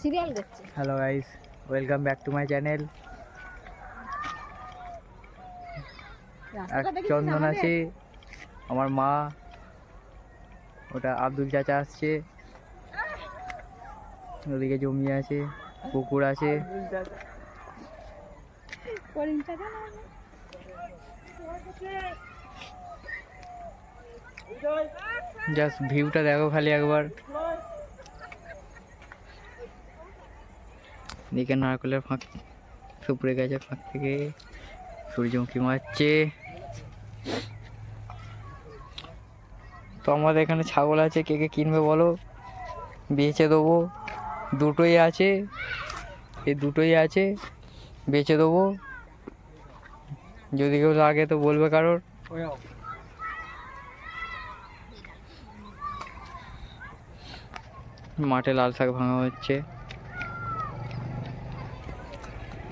Serial দেখছে। Hello guys welcome back to my channel Chandan আছে আমার মা ওটা আব্দুল চাচা আসছে। ওদিকে জমি আছে পুকুর আছে। করিম চাচা না? জাস্ট ভিউটা দেখো খালি একবার। দিকে নারকেলের ফাঁক সুপড়ে গেছে, ফাঁক থেকে সূর্যমুখী মারছে। তো আমাদের এখানে ছাগল আছে, কে কে কিনবে বলো? বেচে দেবো। দুটোই আছে, এই দুটোই আছে, বেচে দেবো। যদি কেউ লাগে তো বলবে কারোর। মাঠে লাল শাক ভাঙা হচ্ছে।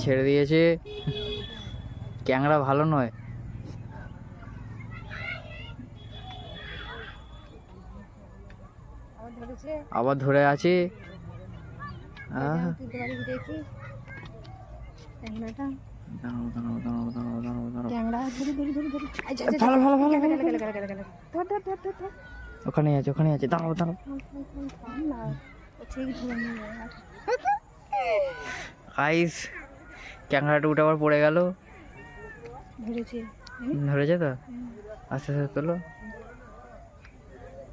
গেলে, দিয়েছে। গেলে। ভালো নয়। আবার ধরে ধর ওখানে আছে ওখানে আছে। দাঁড়াও দাঁড়াও। আইস ক্যাংরাটা উঠে আবার পড়ে গেল। ধরেছে। ধরেছে তো? আস্তে আস্তে তোলো।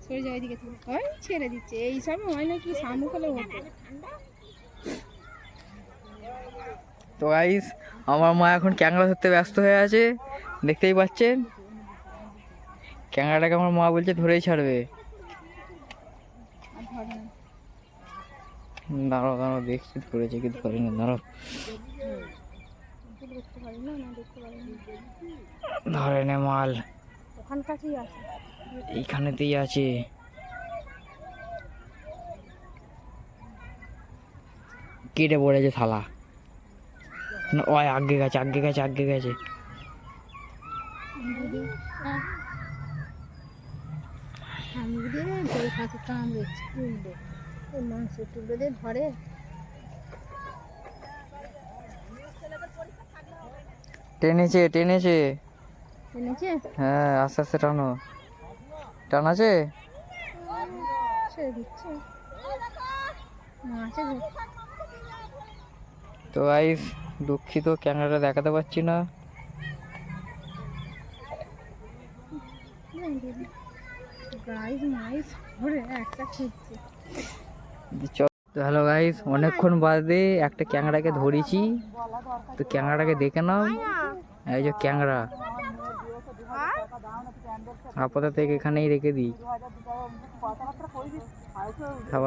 সরে যাও এদিকে তুমি ছেড়ে দিচ্ছে। এই সব হয় নাকি শামুকালের মতো তো গাইস আমার মা এখন ক্যাংরা ধরতে ব্যস্ত হয়ে আছে। দেখতেই পাচ্ছেন? ক্যাংরাটাকে আমার মা বলছে ধরেই ছাড়বে। দাঁড়াও দাঁড়াও দেখছি ধরেছে কি ধরে না দাঁড়াও। আমি ধরে নে মাল। আছে এইখানেতেই আছে। কেটে পড়েছে থালা। ওই আগে গেছে আগে গেছে আগে গেছে। আমি ধরে টেনেছে টেনেছে। এনেছে হ্যাঁ আস্তে আস্তে টানো। টানাছে। তো গাইস দুঃখিত ক্যামেরাটা দেখাতে পারছি না। হ্যালো গাইস অনেকক্ষণ বাদে একটা ক্যাংড়াকে ধরেছি। তো ক্যাংড়াটাকে দেখে নাও। এই যে ক্যাংরা। আপাতত এখানেই রেখে দিই। খাবার